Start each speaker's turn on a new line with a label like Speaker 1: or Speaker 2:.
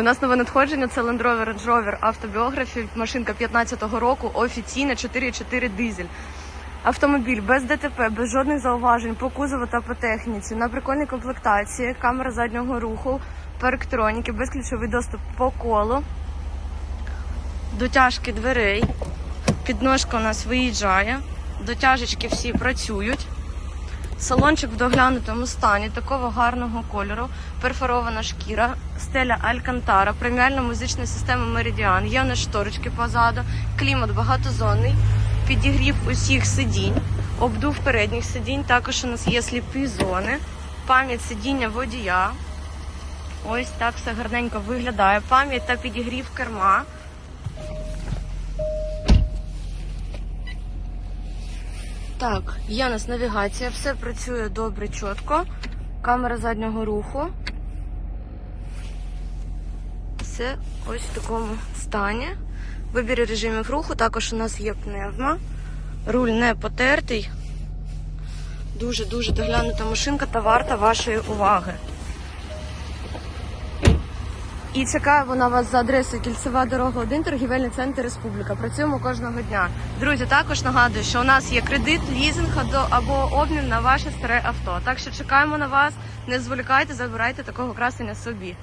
Speaker 1: У нас нове надходження. Це Land Rover Range Rover автобіографі, машинка 15-го року, офіційна 4.4 дизель. Автомобіль без ДТП, без жодних зауважень по кузову та по техніці, на прикольній комплектації, камера заднього руху, парктроніки, безключовий доступ по колу, дотяжки дверей, підножка у нас виїжджає, дотяжечки всі працюють. Салончик в доглянутому стані, такого гарного кольору, перфорована шкіра, стеля Алькантара, преміальна музична система Меридіан, є в нас шторочки позаду, клімат багатозонний, підігрів усіх сидінь, обдув передніх сидінь, також у нас є сліпі зони, пам'ять сидіння водія. Ось так все гарненько виглядає. Пам'ять та підігрів керма. Так, є у нас навігація, все працює добре, чітко. Камера заднього руху. Все ось в такому стані. Вибір режимів руху, також у нас є пневма. Руль не потертий. Дуже-дуже доглянута машинка та варта вашої уваги. І чекає вона вас за адресою Кільцева дорога 1, торгівельний центр Республіка. Працюємо кожного дня. Друзі, також нагадую, що у нас є кредит, лізинг або- обмін на ваше старе авто. Так що чекаємо на вас. Не зволікайте, забирайте такого красення собі.